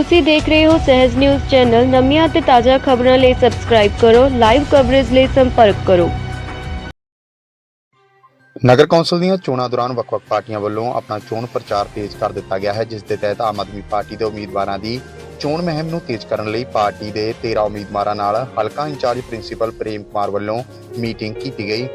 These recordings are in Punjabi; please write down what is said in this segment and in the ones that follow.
ਤੁਸੀਂ ਦੇਖ ਰਹੇ ਹੋ ਸਹਿਜ ਨਿਊਜ਼ ਚੈਨਲ। ਨਵੀਆਂ ਅਤੇ ਤਾਜ਼ਾ ਖਬਰਾਂ ਲਈ ਸਬਸਕ੍ਰਾਈਬ ਕਰੋ ਲਾਈਵ ਕਵਰੇਜ ਲਈ ਸੰਪਰਕ ਕਰੋ। ਨਗਰ ਕੌਂਸਲ ਦੀਆਂ ਚੋਣਾਂ ਦੌਰਾਨ ਵੱਖ-ਵੱਖ ਪਾਰਟੀਆਂ ਵੱਲੋਂ ਆਪਣਾ ਚੋਣ ਪ੍ਰਚਾਰ ਤੇਜ਼ ਕਰ ਦਿੱਤਾ ਗਿਆ ਹੈ, ਜਿਸ ਦੇ ਤਹਿਤ ਆਮ ਆਦਮੀ ਪਾਰਟੀ ਦੇ ਉਮੀਦਵਾਰਾਂ ਦੀ ਚੋਣ ਮੁਹਿੰਮ ਨੂੰ ਤੇਜ਼ ਕਰਨ ਲਈ ਪਾਰਟੀ ਦੇ 13 ਉਮੀਦਵਾਰਾਂ ਨਾਲ ਹਲਕਾ ਇੰਚਾਰਜ ਪ੍ਰਿੰਸੀਪਲ ਪ੍ਰੇਮ ਕੁਮਾਰ ਵੱਲੋਂ ਮੀਟਿੰਗ ਕੀਤੀ ਗਈ।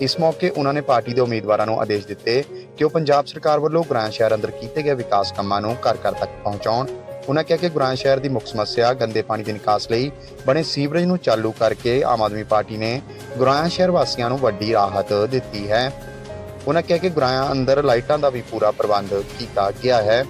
ਇਸ ਮੌਕੇ ਉਹਨਾਂ ਨੇ ਪਾਰਟੀ ਦੇ ਉਮੀਦਵਾਰਾਂ ਨੂੰ ਆਦੇਸ਼ ਦਿੱਤੇ ਕਿ ਉਹ ਪੰਜਾਬ ਸਰਕਾਰ ਵੱਲੋਂ ਗੁਰਾਂ ਸ਼ਹਿਰ ਅੰਦਰ ਕੀਤੇ ਗਏ ਵਿਕਾਸ ਕੰਮਾਂ ਨੂੰ ਘਰ ਘਰ ਤੱਕ ਪਹੁੰਚਾਉਣ ਉਹਨਾਂ ਕਿਹਾ ਕਿ ਗੁਰਾਂ ਸ਼ਹਿਰ ਦੀ ਮੁੱਖ ਸਮੱਸਿਆ ਗੰਦੇ ਪਾਣੀ ਦੇ ਨਿਕਾਸ ਲਈ ਬਣੇ ਸੀਵਰੇਜ ਨੂੰ ਚਾਲੂ ਕਰਕੇ ਆਮ ਆਦਮੀ ਪਾਰਟੀ ਨੇ ਗੁਰਾਂ ਸ਼ਹਿਰ ਵਾਸੀਆਂ ਨੂੰ ਵੱਡੀ ਰਾਹਤ ਦਿੱਤੀ ਹੈ। ਉਹਨਾਂ ਕਿਹਾ ਕਿ ਗੁਰਾਇਆ ਅੰਦਰ ਲਾਈਟਾਂ ਦਾ ਵੀ ਪੂਰਾ ਪ੍ਰਬੰਧ ਕੀਤਾ ਗਿਆ ਹੈ।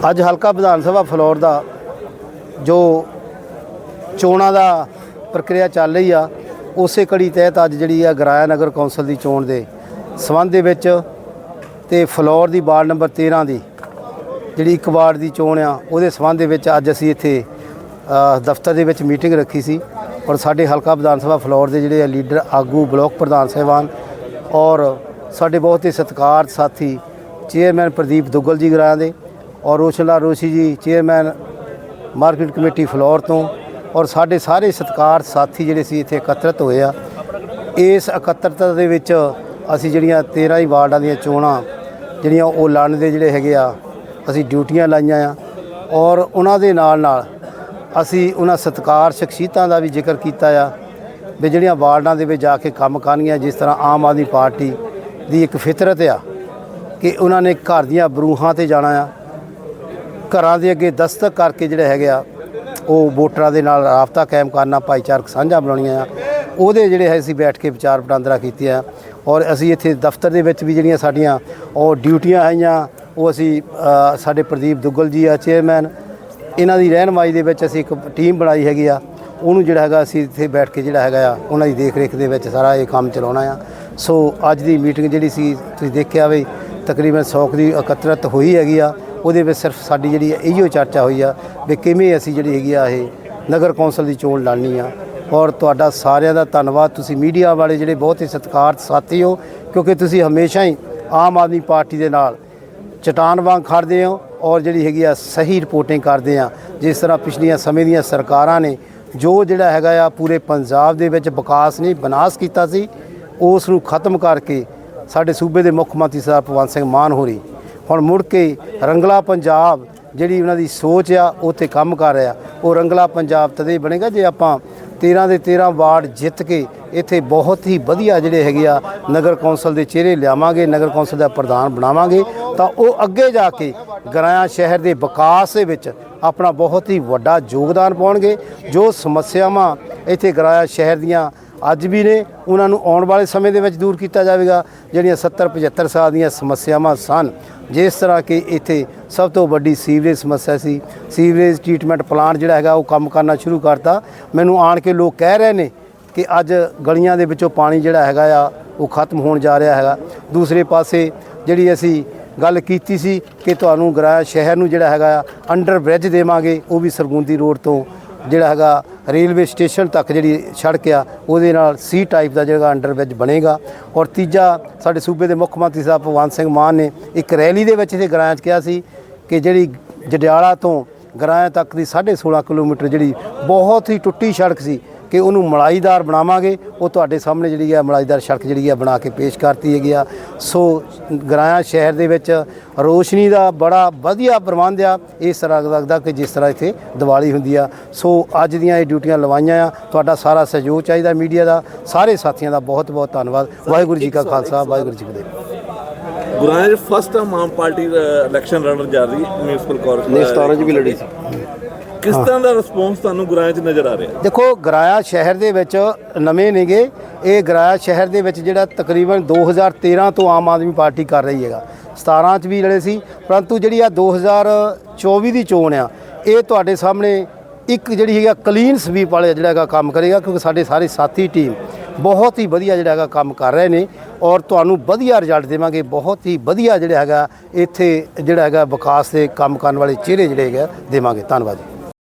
ਅੱਜ ਹਲਕਾ ਵਿਧਾਨ ਸਭਾ ਫਲੋਰ ਦਾ ਜੋ ਚੋਣਾਂ ਦਾ ਪ੍ਰਕਿਰਿਆ ਚੱਲ ਰਹੀ ਆ, ਉਸੇ ਕੜੀ ਤਹਿਤ ਅੱਜ ਜਿਹੜੀ ਆ ਗਰਾਇਆ ਨਗਰ ਕੌਂਸਲ ਦੀ ਚੋਣ ਦੇ ਸਬੰਧ ਦੇ ਵਿੱਚ ਤੇ ਫਲੋਰ ਦੀ ਵਾਰਡ ਨੰਬਰ 13 ਦੀ ਜਿਹੜੀ ਇੱਕ ਵਾਰਡ ਦੀ ਚੋਣ ਆ, ਉਹਦੇ ਸਬੰਧ ਦੇ ਵਿੱਚ ਅੱਜ ਅਸੀਂ ਇੱਥੇ ਦਫ਼ਤਰ ਦੇ ਵਿੱਚ ਮੀਟਿੰਗ ਰੱਖੀ ਸੀ ਔਰ ਸਾਡੇ ਹਲਕਾ ਵਿਧਾਨ ਸਭਾ ਫਲੋਰ ਦੇ ਜਿਹੜੇ ਆ ਲੀਡਰ ਆਗੂ, ਬਲਾਕ ਪ੍ਰਧਾਨ ਸਾਹਿਬਾਨ ਔਰ ਸਾਡੇ ਬਹੁਤ ਹੀ ਸਤਿਕਾਰ ਸਾਥੀ ਚੇਅਰਮੈਨ ਪ੍ਰਦੀਪ ਦੁੱਗਲ ਜੀ ਗਰਾਇਆ ਦੇ ਔਰ ਰੋਸ਼ਨਲਾਲ ਰੋਸ਼ੀ ਜੀ ਚੇਅਰਮੈਨ ਮਾਰਕੀਟ ਕਮੇਟੀ ਫਲੋਰ ਤੋਂ ਔਰ ਸਾਡੇ ਸਾਰੇ ਸਤਿਕਾਰ ਸਾਥੀ ਜਿਹੜੇ ਸੀ ਇੱਥੇ ਇਕੱਤਰਤ ਹੋਏ ਆ। ਇਸ ਇਕੱਤਰਤਾ ਦੇ ਵਿੱਚ ਅਸੀਂ ਜਿਹੜੀਆਂ 13 ਹੀ ਵਾਰਡਾਂ ਦੀਆਂ ਚੋਣਾਂ, ਜਿਹੜੀਆਂ ਉਹ ਲੜਨ ਦੇ ਜਿਹੜੇ ਹੈਗੇ ਆ, ਅਸੀਂ ਡਿਊਟੀਆਂ ਲਾਈਆਂ ਆ ਔਰ ਉਹਨਾਂ ਦੇ ਨਾਲ ਨਾਲ ਅਸੀਂ ਉਹਨਾਂ ਸਤਿਕਾਰ ਸ਼ਖਸੀਅਤਾਂ ਦਾ ਵੀ ਜ਼ਿਕਰ ਕੀਤਾ ਆ ਵੀ ਜਿਹੜੀਆਂ ਵਾਰਡਾਂ ਦੇ ਵਿੱਚ ਜਾ ਕੇ ਕੰਮ ਕਰਨੀਆਂ ਜਿਸ ਤਰ੍ਹਾਂ ਆਮ ਆਦਮੀ ਪਾਰਟੀ ਦੀ ਇੱਕ ਫਿਤਰਤ ਆ ਕਿ ਉਹਨਾਂ ਨੇ ਘਰ ਦੀਆਂ ਬਰੂਹਾਂ ਤੇ ਜਾਣਾ ਆ। ਘਰਾਂ ਦੇ ਅੱਗੇ ਦਸਤਕ ਕਰਕੇ ਜਿਹੜੇ ਹੈਗੇ ਆ, ਉਹ ਵੋਟਰਾਂ ਦੇ ਨਾਲ ਰਾਬਤਾ ਕਾਇਮ ਕਰਨਾ, ਭਾਈਚਾਰਕ ਸਾਂਝਾ ਬਣਾਉਣੀਆਂ ਆ, ਉਹਦੇ ਜਿਹੜੇ ਹੈ ਅਸੀਂ ਬੈਠ ਕੇ ਵਿਚਾਰ ਵਟਾਂਦਰਾ ਕੀਤੀਆਂ। ਔਰ ਅਸੀਂ ਇੱਥੇ ਦਫ਼ਤਰ ਦੇ ਵਿੱਚ ਵੀ ਜਿਹੜੀਆਂ ਸਾਡੀਆਂ ਉਹ ਡਿਊਟੀਆਂ ਆਈਆਂ, ਉਹ ਅਸੀਂ ਸਾਡੇ ਪ੍ਰਦੀਪ ਦੁੱਗਲ ਜੀ ਆ, ਚੇਅਰਮੈਨ, ਇਹਨਾਂ ਦੀ ਰਹਿਨਮਾਈ ਦੇ ਵਿੱਚ ਅਸੀਂ ਇੱਕ ਟੀਮ ਬਣਾਈ ਹੈਗੀ ਆ। ਉਹਨੂੰ ਜਿਹੜਾ ਹੈਗਾ ਅਸੀਂ ਇੱਥੇ ਬੈਠ ਕੇ ਜਿਹੜਾ ਹੈਗਾ ਆ, ਉਹਨਾਂ ਦੀ ਦੇਖ ਰੇਖ ਦੇ ਵਿੱਚ ਸਾਰਾ ਇਹ ਕੰਮ ਚਲਾਉਣਾ ਆ। ਸੋ ਅੱਜ ਦੀ ਮੀਟਿੰਗ ਜਿਹੜੀ ਸੀ, ਤੁਸੀਂ ਦੇਖਿਆ ਵੀ ਤਕਰੀਬਨ 100 ਦੀ ਇਕੱਤਰਤ ਹੋਈ ਹੈਗੀ ਆ। ਉਹਦੇ ਵਿੱਚ ਸਿਰਫ ਸਾਡੀ ਜਿਹੜੀ ਇਹੀਓ ਚਰਚਾ ਹੋਈ ਆ ਵੀ ਕਿਵੇਂ ਅਸੀਂ ਜਿਹੜੀ ਹੈਗੀ ਆ ਇਹ ਨਗਰ ਕੌਂਸਲ ਦੀ ਚੋਣ ਲੜਨੀ ਆ। ਔਰ ਤੁਹਾਡਾ ਸਾਰਿਆਂ ਦਾ ਧੰਨਵਾਦ। ਤੁਸੀਂ ਮੀਡੀਆ ਵਾਲੇ ਜਿਹੜੇ ਬਹੁਤ ਹੀ ਸਤਿਕਾਰ ਸਾਥੀ ਹੋ, ਕਿਉਂਕਿ ਤੁਸੀਂ ਹਮੇਸ਼ਾ ਹੀ ਆਮ ਆਦਮੀ ਪਾਰਟੀ ਦੇ ਨਾਲ ਚਟਾਨ ਵਾਂਗ ਖੜਦੇ ਹੋ ਔਰ ਜਿਹੜੀ ਹੈਗੀ ਆ ਸਹੀ ਰਿਪੋਰਟਿੰਗ ਕਰਦੇ ਆ। ਜਿਸ ਤਰ੍ਹਾਂ ਪਿਛਲੀਆਂ ਸਮੇਂ ਦੀਆਂ ਸਰਕਾਰਾਂ ਨੇ ਜੋ ਜਿਹੜਾ ਹੈਗਾ ਆ ਪੂਰੇ ਪੰਜਾਬ ਦੇ ਵਿੱਚ ਵਿਕਾਸ ਨਹੀਂ, ਵਿਨਾਸ਼ ਕੀਤਾ ਸੀ, ਉਸ ਨੂੰ ਖਤਮ ਕਰਕੇ ਸਾਡੇ ਸੂਬੇ ਦੇ ਮੁੱਖ ਮੰਤਰੀ ਸਰਦਾਰ ਭਗਵੰਤ ਸਿੰਘ ਮਾਨ ਹੋਰੀ ਹੁਣ ਮੁੜ ਕੇ ਰੰਗਲਾ ਪੰਜਾਬ ਜਿਹੜੀ ਉਹਨਾਂ ਦੀ ਸੋਚ ਆ ਉੱਥੇ ਕੰਮ ਕਰ ਰਿਹਾ। ਉਹ ਰੰਗਲਾ ਪੰਜਾਬ ਤਦੇ ਬਣੇਗਾ ਜੇ ਆਪਾਂ 13 ਦੇ 13 ਵਾਰਡ ਜਿੱਤ ਕੇ ਇੱਥੇ ਬਹੁਤ ਹੀ ਵਧੀਆ ਜਿਹੜੇ ਹੈਗੇ ਆ, ਨਗਰ ਕੌਂਸਲ ਦੇ ਚਿਹਰੇ ਲਿਆਵਾਂਗੇ, ਨਗਰ ਕੌਂਸਲ ਦਾ ਪ੍ਰਧਾਨ ਬਣਾਵਾਂਗੇ, ਤਾਂ ਉਹ ਅੱਗੇ ਜਾ ਕੇ ਗਰਾਇਆ ਸ਼ਹਿਰ ਦੇ ਵਿਕਾਸ ਦੇ ਵਿੱਚ ਆਪਣਾ ਬਹੁਤ ਹੀ ਵੱਡਾ ਯੋਗਦਾਨ ਪਾਉਣਗੇ। ਜੋ ਸਮੱਸਿਆਵਾਂ ਇੱਥੇ ਗਰਾਇਆ ਸ਼ਹਿਰ ਦੀਆਂ ਅੱਜ ਵੀ ਨੇ, ਉਹਨਾਂ ਨੂੰ ਆਉਣ ਵਾਲੇ ਸਮੇਂ ਦੇ ਵਿੱਚ ਦੂਰ ਕੀਤਾ ਜਾਵੇਗਾ। ਜਿਹੜੀਆਂ 70 75 ਸਾਲ ਦੀਆਂ ਸਮੱਸਿਆਵਾਂ ਸਨ ਜਿਸ ਤਰ੍ਹਾਂ ਕਿ ਇੱਥੇ ਸਭ ਤੋਂ ਵੱਡੀ ਸੀਵਰੇਜ ਸਮੱਸਿਆ ਸੀ। ਸੀਵਰੇਜ ਟ੍ਰੀਟਮੈਂਟ ਪਲਾਂਟ ਜਿਹੜਾ ਹੈਗਾ ਉਹ ਕੰਮ ਕਰਨਾ ਸ਼ੁਰੂ ਕਰਤਾ। ਮੈਨੂੰ ਆਣ ਕੇ ਲੋਕ ਕਹਿ ਰਹੇ ਨੇ ਕਿ ਅੱਜ ਗਲੀਆਂ ਦੇ ਵਿੱਚੋਂ ਪਾਣੀ ਜਿਹੜਾ ਹੈਗਾ ਆ, ਉਹ ਖਤਮ ਹੋਣ ਜਾ ਰਿਹਾ ਹੈਗਾ। ਦੂਸਰੇ ਪਾਸੇ ਜਿਹੜੀ ਅਸੀਂ ਗੱਲ ਕੀਤੀ ਸੀ ਕਿ ਤੁਹਾਨੂੰ ਗਰਾਇਆ ਸ਼ਹਿਰ ਨੂੰ ਜਿਹੜਾ ਹੈਗਾ ਆ ਅੰਡਰ ਬ੍ਰਿਜ ਦੇਵਾਂਗੇ, ਉਹ ਵੀ ਸਰਗੁੰਦੀ ਰੋਡ ਤੋਂ ਜਿਹੜਾ ਹੈਗਾ ਰੇਲਵੇ ਸਟੇਸ਼ਨ ਤੱਕ ਜਿਹੜੀ ਸੜਕ ਆ, ਉਹਦੇ ਨਾਲ ਸੀ ਟਾਈਪ ਦਾ ਜਿਹੜਾ ਅੰਡਰ ਬਣੇਗਾ। ਔਰ ਤੀਜਾ, ਸਾਡੇ ਸੂਬੇ ਦੇ ਮੁੱਖ ਮੰਤਰੀ ਸਾਹਿਬ ਭਗਵੰਤ ਸਿੰਘ ਮਾਨ ਨੇ ਇੱਕ ਰੈਲੀ ਦੇ ਵਿੱਚ ਇੱਥੇ ਗਰਾਇਆ 'ਚ ਕਿਹਾ ਸੀ ਕਿ ਜਿਹੜੀ ਜਡਿਆਲਾ ਤੋਂ ਗਰਾਇਆ ਤੱਕ ਦੀ 16.5 ਕਿਲੋਮੀਟਰ ਜਿਹੜੀ ਬਹੁਤ ਹੀ ਟੁੱਟੀ ਸੜਕ ਸੀ ਕਿ ਉਹਨੂੰ ਮਲਾਈਦਾਰ ਬਣਾਵਾਂਗੇ। ਉਹ ਤੁਹਾਡੇ ਸਾਹਮਣੇ ਜਿਹੜੀ ਹੈ ਮਲਾਈਦਾਰ ਸੜਕ ਜਿਹੜੀ ਹੈ ਬਣਾ ਕੇ ਪੇਸ਼ ਕਰਤੀ ਹੈਗੀ ਆ। ਸੋ ਗਰਾਇਆ ਸ਼ਹਿਰ ਦੇ ਵਿੱਚ ਰੋਸ਼ਨੀ ਦਾ ਬੜਾ ਵਧੀਆ ਪ੍ਰਬੰਧ ਆ। ਇਸ ਤਰ੍ਹਾਂ ਲੱਗਦਾ ਕਿ ਜਿਸ ਤਰ੍ਹਾਂ ਇੱਥੇ ਦੀਵਾਲੀ ਹੁੰਦੀ ਆ। ਸੋ ਅੱਜ ਦੀਆਂ ਇਹ ਡਿਊਟੀਆਂ ਲਵਾਈਆਂ ਆ। ਤੁਹਾਡਾ ਸਾਰਾ ਸਹਿਯੋਗ ਚਾਹੀਦਾ ਮੀਡੀਆ ਦਾ। ਸਾਰੇ ਸਾਥੀਆਂ ਦਾ ਬਹੁਤ ਬਹੁਤ ਧੰਨਵਾਦ। ਵਾਹਿਗੁਰੂ ਜੀ ਕਾ ਖਾਲਸਾ ਵਾਹਿਗੁਰੂ ਜੀ ਕੀ ਫਤਿਹ। ਗੁਰਾਂਜ ਫਸਟ ਟਾਈਮ ਆਮ ਪਾਰਟੀ ਇਲੈਕਸ਼ਨ ਲੜਨ ਜਾ ਰਹੀ ਮਿਊਨਿਸਪਲ ਕਾਰਪੋਰੇਸ਼ਨ ਨੇ 17 ਚ ਵੀ ਲੜੀ ਸੀ। ਕਿਸ ਤਰ੍ਹਾਂ ਦਾ ਰਿਸਪੌਂਸ ਤੁਹਾਨੂੰ ਗੁਰਾਂਜ 'ਚ ਨਜ਼ਰ ਆ ਰਿਹਾ? ਦੇਖੋ ਗਰਾਇਆ ਸ਼ਹਿਰ ਦੇ ਵਿੱਚ ਨਵੇਂ ਨੇਗੇ। ਇਹ ਗਰਾਇਆ ਸ਼ਹਿਰ ਦੇ ਵਿੱਚ ਜਿਹੜਾ ਤਕਰੀਬਨ 2013 ਤੋਂ ਆਮ ਆਦਮੀ ਪਾਰਟੀ ਕਰ ਰਹੀ ਹੈਗਾ। 17 ਚ ਵੀ ਲੜੇ ਸੀ ਪਰੰਤੂ ਜਿਹੜੀ ਆ 2024 ਦੀ ਚੋਣ ਆ ਇਹ ਤੁਹਾਡੇ ਸਾਹਮਣੇ ਇੱਕ ਜਿਹੜੀ ਹੈਗਾ ਕਲੀਨ ਸਵੀਪ ਵਾਲੇ ਜਿਹੜਾ ਹੈਗਾ ਕੰਮ ਕਰੇਗਾ ਕਿਉਂਕਿ ਸਾਡੇ ਸਾਰੇ ਸਾਥੀ ਟੀਮ ਬਹੁਤ ਹੀ ਵਧੀਆ ਜਿਹੜਾ ਹੈਗਾ ਕੰਮ ਕਰ ਰਹੇ ਨੇ ਔਰ ਤੁਹਾਨੂੰ ਵਧੀਆ ਰਿਜ਼ਲਟ ਦੇਵਾਂਗੇ ਬਹੁਤ ਹੀ ਵਧੀਆ ਜਿਹੜਾ ਹੈਗਾ ਇੱਥੇ ਜਿਹੜਾ ਹੈਗਾ ਵਿਕਾਸ ਦੇ ਕੰਮ ਕਰਨ ਵਾਲੇ ਚਿਹਰੇ ਜਿਹੜੇ ਹੈਗੇ ਦੇਵਾਂਗੇ। ਧੰਨਵਾਦ